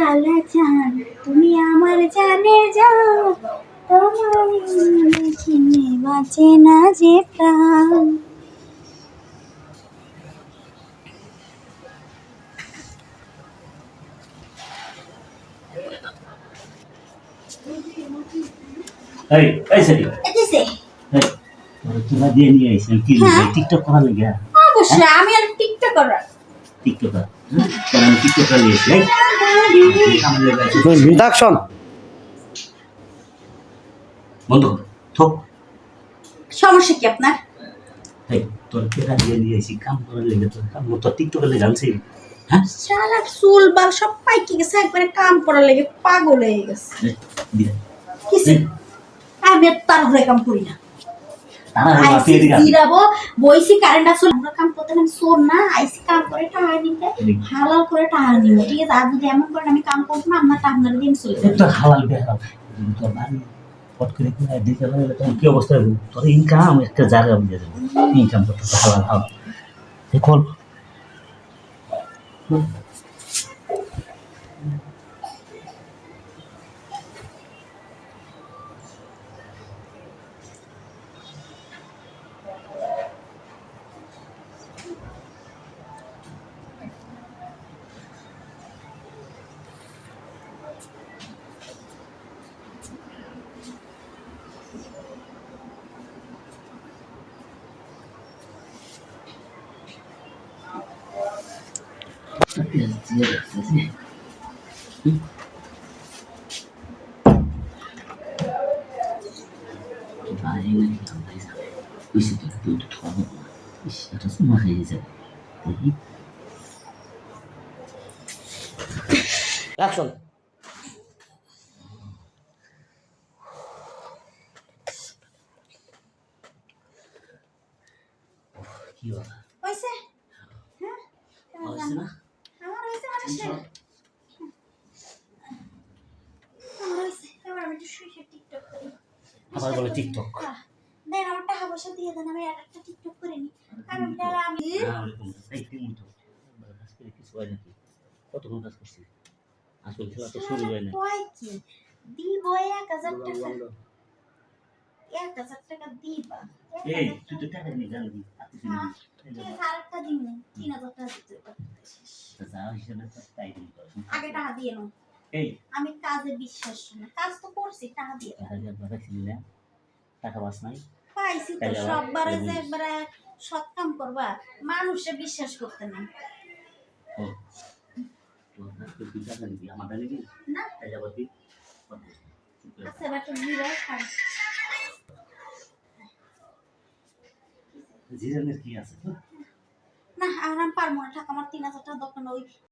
কালা চাঁদ তুমি আমার জানে যাও তোমার দেখিনি বাঁচে না যে প্রাণ। এই এই সেটি এই তোরা দিয়ে নিয়ে আইছেন কি টিকটক করার লেগে? অবশ্যই আমি আর টিকটক করার। টিকটক তোর আমি টিকটক করার লেগেছি এই আমার লেগে আছে ডাকশন বন্ধ কর থোক। সমস্যা কি আপনার? এই তোর কেরা দিয়ে নিয়ে কাম করার লেগে তোর কাম তোর টিকটকের লেগে আনছি। হ্যাঁ? সারা চুল বাল সব পাইকে গেছে একবারে কাম করার লেগে পাগল হয়ে গেছে। আমি আর তার ঘরে কাম করি না তারা আইসি মাতিয়ে দিগা জিরাবো বইসি কারেন্ট আসলে আমরা কাম করতে আমি সোর না আইসি কাম করে টাকা নিতে হালাল করে টাকা নিব ঠিক আছে? আর যদি এমন করেন আমি কাম করব না আপনার আপনার দিন চলে যাবে। তো হালাল বেহাল তোর বাড়ি পট করে করে দিতে পারলে তখন কি অবস্থা হবে? তোর ইনকাম একটা জায়গা বুঝে যাবে ইনকাম করতে হালাল হাল এখন এটা সময় হয়ে যাবে দেখি ডাকশন কি হবে হয়েছে হ্যাঁ হয়েছে না আমার হয়েছে মানুষের আমার হয়েছে এবার আমি একটু শুয়ে শুয়ে টিকটক করি আবার বলে টিকটক। দেন আমার টাকা পয়সা দিয়ে দেন আমি একটা টিকটক করে নি। কারণ তাহলে আমি আসসালামাইকুম এই কি মুতো কাজ করে কিছু হয় নাকি? কতক্ষণ কাজ করছি? আসল খেলা তো শুরু হয় না কয় কি? দিব এক হাজার টাকা। এক হাজার টাকা দিবা। এই তুই তো টাকা নিয়ে জানবি। আপনি হ্যাঁ, ঠিক দিন তিন হাজার টাকা দিতে হবে। যা হিসেবে তো তাই দিন আগে টাকা দিয়ে নাও। এই। আমি কাজে বিশ্বাস না। কাজ তো করছি টাকা দিয়ে। দাও। টাকা না টাকা বাস নাই। পাইছি তো সববারে যে একবারে সৎ কাম করবা মানুষে বিশ্বাস করতে না। ও। না। তাই তুই আচ্ছা এবার তো দিবা খাই। জিরানের কি আছে আর আমার তিন হাজার টাকা দোকান ওই